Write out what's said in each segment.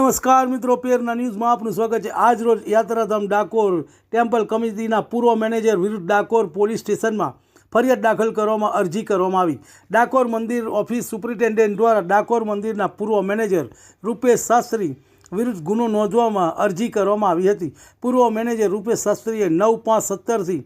નમસ્કાર મિત્રો, પેરના ન્યૂઝમાં આપનું સ્વાગત છે. આજ રોજ યાત્રાધામ ડાકોર ટેમ્પલ કમિટીના પૂર્વ મેનેજર વિરુદ્ધ ડાકોર પોલીસ સ્ટેશનમાં ફરિયાદ દાખલ કરવામાં અરજી કરવામાં આવી. ડાકોર મંદિર ઓફિસ સુપ્રિન્ટેન્ડન્ટ દ્વારા ડાકોર મંદિરના પૂર્વ મેનેજર રૂપેશ શાસ્ત્રી વિરુદ્ધ ગુનો નોંધવામાં અરજી કરવામાં આવી હતી. પૂર્વ મેનેજર રૂપેશ શાસ્ત્રીએ નવ પાંચ સત્તરથી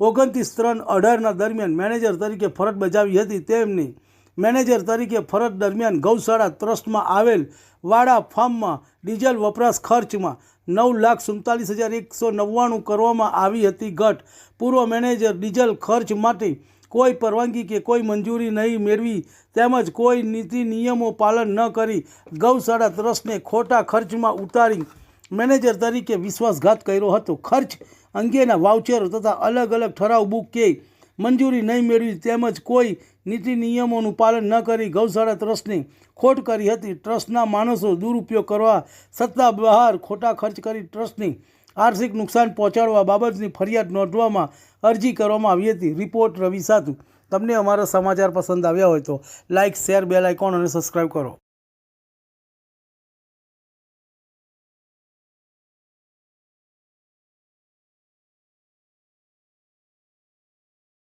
ઓગણત્રીસ ત્રણ અઢારના દરમિયાન મેનેજર તરીકે ફરજ બજાવી હતી. તેમની મેનેજર તરીકે ફરજ દરમિયાન ગૌશાળા ટ્રસ્ટમાં આવેલ વાડા ફાર્મમાં ડીઝલ વપરાશ ખર્ચમાં નવ લાખ સુડતાલીસ હજાર એકસો નવ્વાણું કરવામાં આવી હતી ઘટ. પૂર્વ મેનેજર ડીઝલ ખર્ચ માટે કોઈ પરવાનગી કે કોઈ મંજૂરી નહીં મેળવી તેમજ કોઈ નીતિ નિયમો પાલન ન કરી ગૌશાળા ટ્રસ્ટને ખોટા ખર્ચમાં ઉતારી મેનેજર તરીકે વિશ્વાસઘાત કર્યો હતો. ખર્ચ અંગેના વાઉચરો તથા અલગ અલગ ઠરાવ બુક કે મંજૂરી નહીં મેળવી તેમજ કોઈ નીતિ નિયમોનું પાલન ન કરી ગૌશાળા ટ્રસ્ટની ખોટ કરી હતી. ટ્રસ્ટના માણસો દુરુપયોગ કરવા સત્તા બહાર ખોટા ખર્ચ કરી ટ્રસ્ટની આર્થિક નુકસાન પહોંચાડવા બાબતની ફરિયાદ નોંધવામાં અરજી કરવામાં આવી હતી. રિપોર્ટ રવિ સાધુ તમને અમારા સમાચાર પસંદ આવ્યા હોય તો લાઇક શેર, બેલ આઇકોન અને સબસ્ક્રાઈબ કરો.